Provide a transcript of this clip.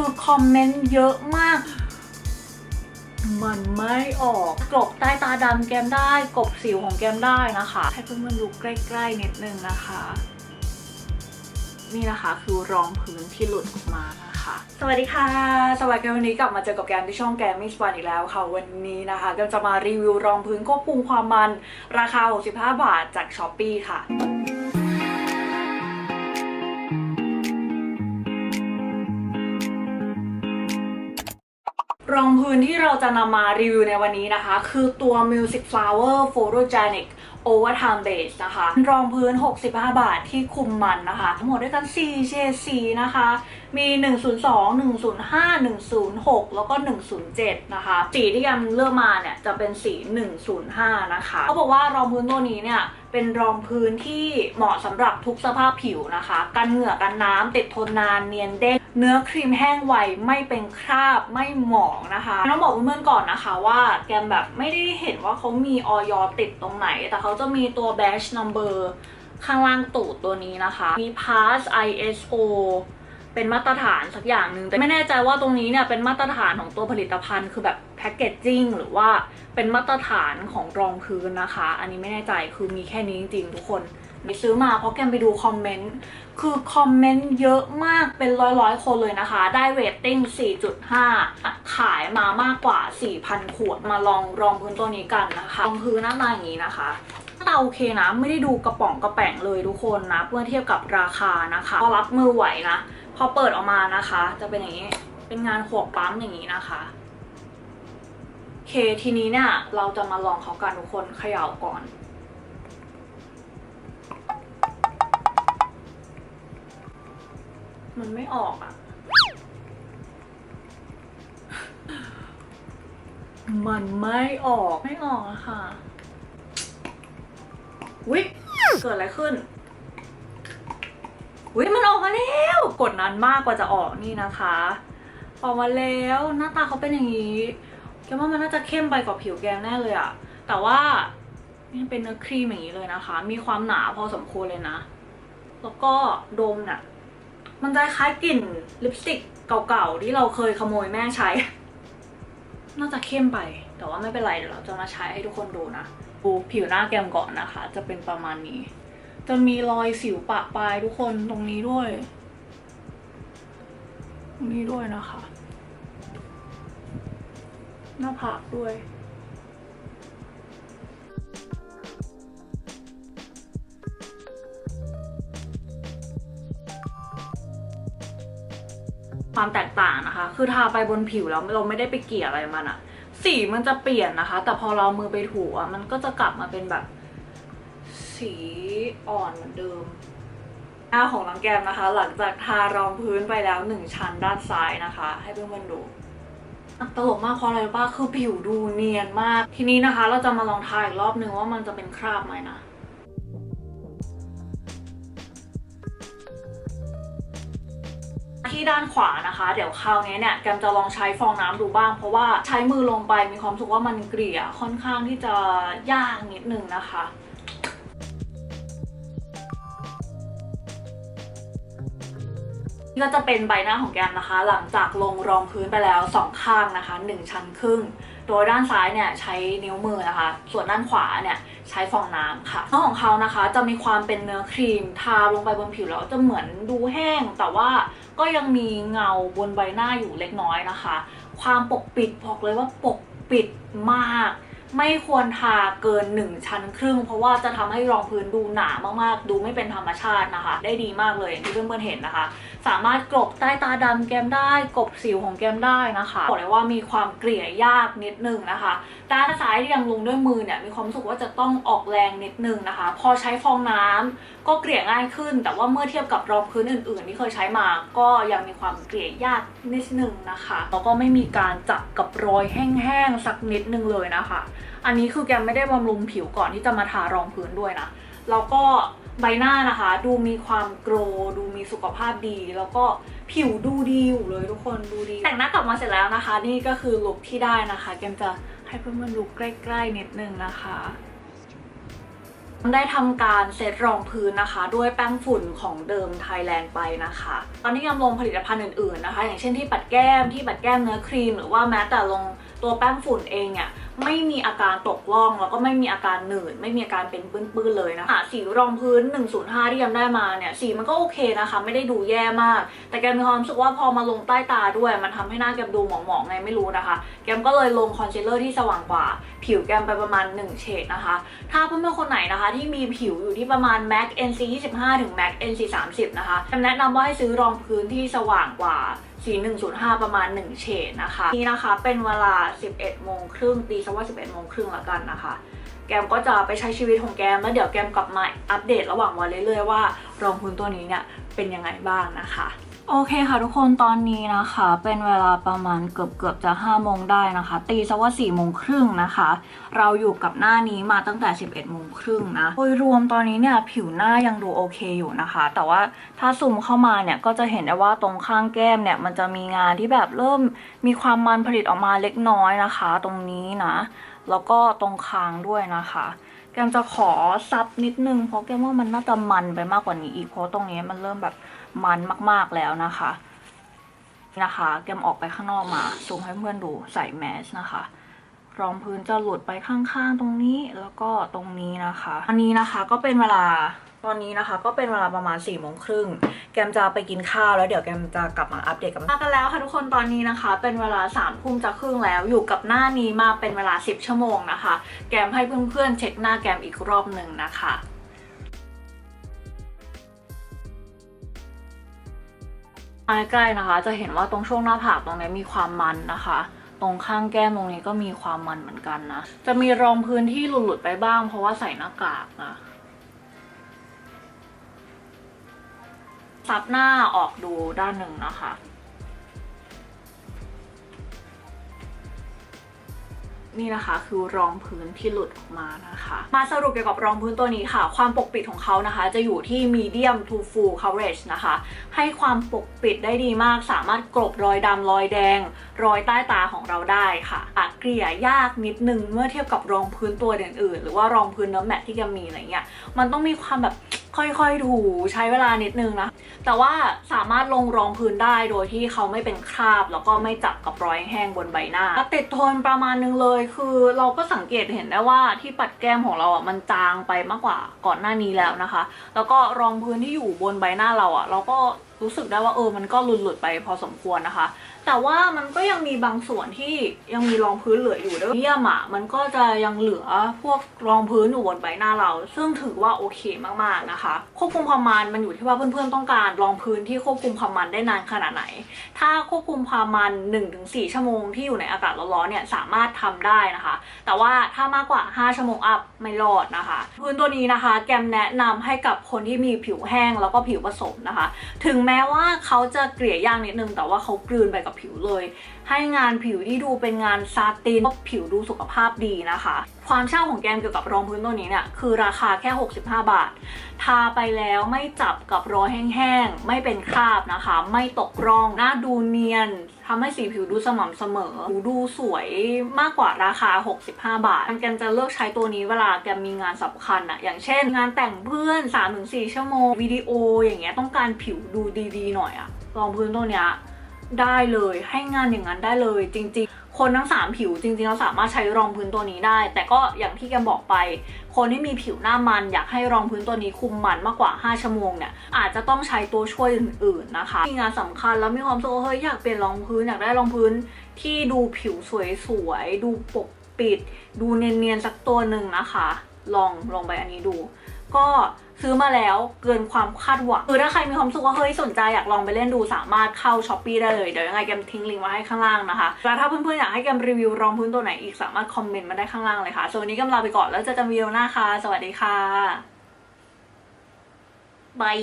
คือคอมเมนต์เยอะมาก มันไม่ออกกลบใต้ตาดำแก้มได้กลบสิวของแก้มได้นะคะ ให้เพื่อนๆดูใกล้ๆนิดนึงนะคะ นี่นะคะคือรองพื้นที่หลุดออกมานะคะสวัสดีค่ะสวัสดีค่ะวันนี้กลับมาเจอกับแกมที่ช่องแกมมิสวันอีกแล้วค่ะ วันนี้นะคะแกมจะมารีวิวรองพื้นควบคุมความมันราคา 65 บาทจากช้อปปีค่ะ ที่เราจะนำมารีวิวในวันนี้นะคะ คือตัว Music Flower Photogenic Overtime Base นะคะ รองพื้น 65 บาทที่คุมมันนะคะ ทั้งหมดด้วยกัน 4 เฉดสีนะคะ มี 102 105 106 แล้วก็ 107 นะคะ สีที่ยังเลือกมาเนี่ย จะเป็นสี 105 นะคะ เขาบอกว่ารองพื้นตัวนี้เนี่ยเป็นรองพื้นที่เหมาะสำหรับทุกสภาพผิวนะคะ กันเหงื่อกันน้ำติดทนนานเนียนเด้งเนื้อครีมแห้งไวไม่เป็นคราบไม่หมองนะคะต้องบอกเพื่อนๆก่อนนะคะว่าแกมแบบไม่ได้เห็นว่าเขามีออยติดตรงไหน แต่เขาจะมีตัว batch number ข้างล่างตูดตัวนี้นะคะ มี pass ISO เป็นมาตรฐานสักอย่างหนึ่งแต่ไม่แน่ใจว่าตรงนี้เนี่ยเป็นมาตรฐานของตัวผลิตภัณฑ์คือแบบแพคเกจจิ้งหรือว่าเป็นมาตรฐานของรองพื้นนะคะ อันนี้ไม่แน่ใจคือมีแค่นี้จริงๆ ทุกคนไปซื้อมาเพราะแกมไปดูคอมเมนต์ คือคอมเมนต์เยอะมากเป็นร้อยร้อยคนเลยนะคะ ได้เรตติ้ง 4.5 ขายมามากกว่า 4,000 ขวดมาลองรองพื้นตัวนี้กันนะคะ รองพื้นหน้าตาอย่างนี้นะคะ หน้าตาโอเคนะ ไม่ได้ดูกระป๋องกระแป๋งเลยทุกคนนะเมื่อเทียบกับราคานะคะก็รับมือไหวนะ พอเปิดออกมานะคะ จะเป็นอย่างนี้เป็นงานขวปั๊มอย่างนี้นะคะโอเคทีนี้เนี่ยเราจะมาลองเขากันทุกคนเขย่าก่อนมันไม่ออกอะ่ะมันไม่ออก ไม่ออกอะค่ะ วิเกิดอะไรขึ้นวิมันออกมาแล้ว กดนานมากกว่าจะออกนี่นะคะ ออกมาแล้วหน้าตาเขาเป็นอย่างนี้แกว่ามันน่าจะเข้มไปกว่าผิวแกแน่เลยอะแต่ว่านี่เป็นเนื้อครีมอย่างนี้เลยนะคะ มีความหนาพอสมควรเลยนะ แล้วก็ดมเนี่ยมันจะคล้ายกลิ่นลิปสติกเก่าๆที่เราเคยขโมยแม่ใช้ น่าจะเข้มไป แต่ว่าไม่เป็นไรเดี๋ยวเราจะมาใช้ให้ทุกคนดูนะ ดูผิวหน้าแก้มก่อนนะคะ จะเป็นประมาณนี้ จะมีรอยสิวปะปลายทุกคนตรงนี้ด้วย ตรงนี้ด้วยนะคะ หน้าผากด้วยความแตกต่างนะคะ คือทาไปบนผิวแล้วเราไม่ได้ไปเกลี่ยอะไรมันอะ สีมันจะเปลี่ยนนะคะ แต่พอเราเมือไปถูอะมันก็จะกลับมาเป็นแบบสีอ่อนเหมือนเดิม หน้าของหลังแก้มนะคะ หลังจากทารองพื้นไปแล้วหนึ่งชั้นด้านซ้ายนะคะ ให้เพื่อนๆดูอะตลกมากเพราะอะไรรู้ป่ะคือผิวดูเนียนมาก ทีนี้นะคะ เราจะมาลองทาอีกรอบนึงว่ามันจะเป็นคราบไหมนะ ที่ด้านขวานะคะ เดี๋ยวคราวนี้เนี่ยแกมจะลองใช้ฟองน้ำดูบ้าง เพราะว่าใช้มือลงไปมีความรู้สึกว่ามันเกลี่ยค่อนข้างที่จะยากนิดนึงนะคะนี่ก็จะเป็นใบหน้าของแกมนะคะ หลังจากลงรองพื้นไปแล้วสองข้างนะคะ 1 ชั้นครึ่ง โดยด้านซ้ายเนี่ยใช้นิ้วมือนะคะ ส่วนด้านขวาเนี่ยใช้ฟองน้ำค่ะเน้อของเขานะคะ จะมีความเป็นเนื้อครีมทาลงไปบนผิวแล้วจะเหมือนดูแห้ง แต่ว่าก็ยังมีเงาบนใบหน้าอยู่เล็กน้อยนะคะ ความปกปิดบอกเลยว่าปกปิดมาก ไม่ควรทาเกิน 1 ชั้นครึ่ง เพราะว่าจะทำให้รองพื้นดูหนามากๆ ดูไม่เป็นธรรมชาตินะคะ ได้ดีมากเลยที่เพื่อนๆเห็นนะคะ สามารถกลบใต้ตาดำแก้มได้ กลบสิวของแก้มได้นะคะบอกเลยว่ามีความเกลี่ยยากนิดนึงนะคะด้านซ้ายที่ยังลงด้วยมือเนี่ยมีความรู้สึกว่าจะต้องออกแรงนิดนึงนะคะ พอใช้ฟองน้ำก็เกลี่ยง่ายขึ้น แต่ว่าเมื่อเทียบกับรองพื้นอื่น ๆ ที่เคยใช้มา ก็ยังมีความเกลี่ยยากนิดนึงนะคะแล้วก็ไม่มีการจับกับรอยแห้งๆสักนิดนึงเลยนะคะอันนี้คือแกมไม่ได้บำรุงผิวก่อนที่จะมาทารองพื้นด้วยนะ แล้วก็ใบหน้านะคะ ดูมีความโกรดูมีสุขภาพดี แล้วก็ผิวดูดีอยู่เลยทุกคนดูดี แต่งหน้ากลับมาเสร็จแล้วนะคะ นี่ก็คือลุคที่ได้นะคะ แกมจะให้เพื่อนๆดูใกล้ๆนิดนึงนะคะได้ทำการเซตรองพื้นนะคะ ด้วยแป้งฝุ่นของเดิมไทยแลนด์ไปนะคะ ตอนนี้ยังลงผลิตภัณฑ์อื่นๆนะคะ อย่างเช่นที่ปัดแก้มที่ปัดแก้มเนื้อครีม หรือว่าแม้แต่ลงตัวแป้งฝุ่นเองเนี่ย ไม่มีอาการตกล่องแล้วก็ไม่มีอาการหนืดไม่มีอาการเป็นปื้นๆเลยนะคะสีรองพื้น 105 ที่ยังได้มาเนี่ยสีมันก็โอเคนะคะ ไม่ได้ดูแย่มาก แต่แกมีความรู้สึกว่าพอมาลงใต้ตาด้วย มันทำให้หน้าแกมดูหมองๆไงไม่รู้นะคะ แกมก็เลยลงคอนซีลเลอร์ที่สว่างกว่า ผิวแกมไปประมาณ 1 เฉดนะคะ ถ้าเพื่อนๆคนไหนนะคะ ที่มีผิวอยู่ที่ประมาณ MAC NC 25ถึง MAC NC 30นะคะแกมแนะนำว่าให้ซื้อรองพื้นที่สว่างกว่า สี 105 ประมาณ 1 เฉดนะคะ นี่นะคะเป็นเวลา 11 โมงครึ่งตีซะว่า 11 โมงครึ่งแล้วกันนะคะ แกมก็จะไปใช้ชีวิตของแกม แล้วเดี๋ยวแกมกลับมาอัปเดตระหว่างวันเรื่อยๆว่ารองพื้นตัวนี้เนี่ยเป็นยังไงบ้างนะคะ โอเคค่ะทุกคนตอนนี้นะคะ เป็นเวลาประมาณเกือบเกือบจะ5โมงได้นะคะ ตีซะว่า4โมงครึ่งนะคะ เราอยู่กับหน้านี้มาตั้งแต่ 11โมงครึ่งนะโดยรวมตอนนี้เนี่ยผิวหน้ายังดูโอเคอยู่นะคะ แต่ว่าถ้าซูมเข้ามาเนี่ยก็จะเห็นได้ว่าตรงข้างแก้มเนี่ยมันจะมีงานที่แบบเริ่มมีความมันผลิตออกมาเล็กน้อยนะคะ ตรงนี้นะ แล้วก็ตรงคางด้วยนะคะแกมจะขอซับนิดนึงเพราะแกมว่ามันน่าจะมันไปมากกว่านี้อีกเพราะตรงนี้มันเริ่มแบบ มันมาก ๆแล้วนะคะนะคะแกมออกไปข้างนอกมาซูมให้เพื่อนดูใส่แมสนะคะรองพื้นจะหลุดไปข้างๆ ตรงนี้แล้วก็ตรงนี้นะคะ อันนี้นะคะก็เป็นเวลาตอนนี้นะคะ ก็เป็นเวลาประมาณ4ี่โมงครึ่งแกมจะไปกินข้าวแล้วเดี๋ยวแกมจะกลับมาอัปเดตกันมากันแล้วค่ะทุกคนตอนนี้นะคะ เป็นเวลา3ามทุ่มจะครึ่งแล้วอยู่กับหน้านี้มาเป็นเวลา 10 ชั่วโมงนะคะ แกมให้เพื่อนๆเช็คหน้าแกมอีกรอบหนึ่งนะคะ ใกล้ๆนะคะ จะเห็นว่าตรงช่วงหน้าผากตรงนี้มีความมันนะคะ ตรงข้างแก้มตรงนี้ก็มีความมันเหมือนกันนะ จะมีรองพื้นที่หลุดๆไปบ้าง เพราะว่าใส่หน้ากากนะซับหน้าออกดูด้านหนึ่งนะคะ นี่นะคะ คือรองพื้นที่หลุดออกมานะคะ มาสรุปเกี่ยวกับรองพื้นตัวนี้ค่ะ ความปกปิดของเขานะคะ จะอยู่ที่ medium to full coverage นะคะ ให้ความปกปิดได้ดีมากสามารถกลบรอยดำรอยแดง รอยใต้ตาของเราได้ค่ะอาจเกลี่ยยากนิดนึงเมื่อเทียบกับรองพื้นตัวอื่นๆหรือว่ารองพื้นเนื้อแมตที่แกมีอะไรเงี้ยมันต้องมีความแบบ ค่อยๆ ถูใช้เวลานิดนึงนะ แต่ว่าสามารถลงรองพื้นได้โดยที่เขาไม่เป็นคราบ แล้วก็ไม่จับกับรอยแห้งบนใบหน้าติดทนประมาณนึงเลย คือเราก็สังเกตเห็นได้ว่าที่ปัดแก้มของเราอะมันจางไปมากกว่าก่อนหน้านี้แล้วนะคะ แล้วก็รองพื้นที่อยู่บนใบหน้าเราอะเราก็รู้สึกได้ว่าเออมันก็หลุดๆไปพอสมควรนะคะ แต่ว่ามันก็ยังมีบางส่วนที่ยังมีรองพื้นเหลืออยู่ด้วยเยี่ยมอะมันก็จะยังเหลือพวกรองพื้นอยู่บนใบหน้าเรา ซึ่งถือว่าโอเคมากๆนะคะ ควบคุมความมันมันอยู่ที่ว่าเพื่อนๆต้องการรองพื้นที่ควบคุมความมันได้นานขนาดไหน ถ้าควบคุมความมัน 1-4 ชั่วโมงที่อยู่ในอากาศร้อนๆเนี่ยสามารถทำได้นะคะ แต่ว่าถ้ามากกว่า 5 ชั่วโมงอัพไม่รอดนะคะ พื้นตัวนี้นะคะ แกมแนะนำให้กับคนที่มีผิวแห้งแล้วก็ผิวผสมนะคะ ถึงแม้ว่าเขาจะเกลี่ยยากนิดนึงแต่ว่าเขากลืนไปกับผิวเลย ให้งานผิวที่ดูเป็นงานซาตินผิวดูสุขภาพดีนะคะ ความเช่าของแกมเกี่ยวกับรองพื้นตัวนี้เนี่ยคือราคาแค่ 65 บาท ทาไปแล้วไม่จับกับรอยแห้งๆ ไม่เป็นคราบนะคะ ไม่ตกร่องหน้าดูเนียนทำให้สีผิวดูสม่ำเสมอผิวดูสวยมากกว่าราคา 65 บาทแกมจะเลือกใช้ตัวนี้เวลาแกมมีงานสำคัญอะอย่างเช่น งานแต่งเพื่อน 3-4 ชั่วโมงวิดีโออย่างเงี้ยต้องการผิวดูดีๆหน่อยอะรองพื้นตัวเนี้ย ได้เลยให้งานอย่างนั้นได้เลยจริง ๆ คนทั้ง 3 ผิวจริงๆเราสามารถใช้รองพื้นตัวนี้ได้ แต่ก็อย่างที่แกบอกไป คนที่มีผิวหน้ามันอยากให้รองพื้นตัวนี้คุมมันมากกว่า 5 ชั่วโมงเนี่ยอาจจะต้องใช้ตัวช่วยอื่น ๆนะคะมีงานสำคัญแล้วมีความสึกว่าเฮ้ยอยากเปลี่ยนรองพื้นอยากได้รองพื้นที่ดูผิวสวยๆดูปกปิด ดูเนียนๆสักตัวหนึ่งนะคะ ลองลองไปอันนี้ดู ก็ ซื้อมาแล้วเกินความคาดหวังคือถ้าใครมีความสุขว่าเฮ้ยสนใจอยากลองไปเล่นดูสามารถเข้าช้อปปีได้เลย เดี๋ยวยังไงแกมทิ้งลิงก์ไว้ให้ข้างล่างนะคะแล้วถ้าเพื่อนๆอยากให้แกมรีวิวรองพื้นตัวไหนอีกสามารถคอมเมนต์มาได้ข้างล่างเลยค่ะส่วนนี้แกมลาไปก่อนแล้วเจอกันวีดีโอหน้าค่ะสวัสดีค่ะบาย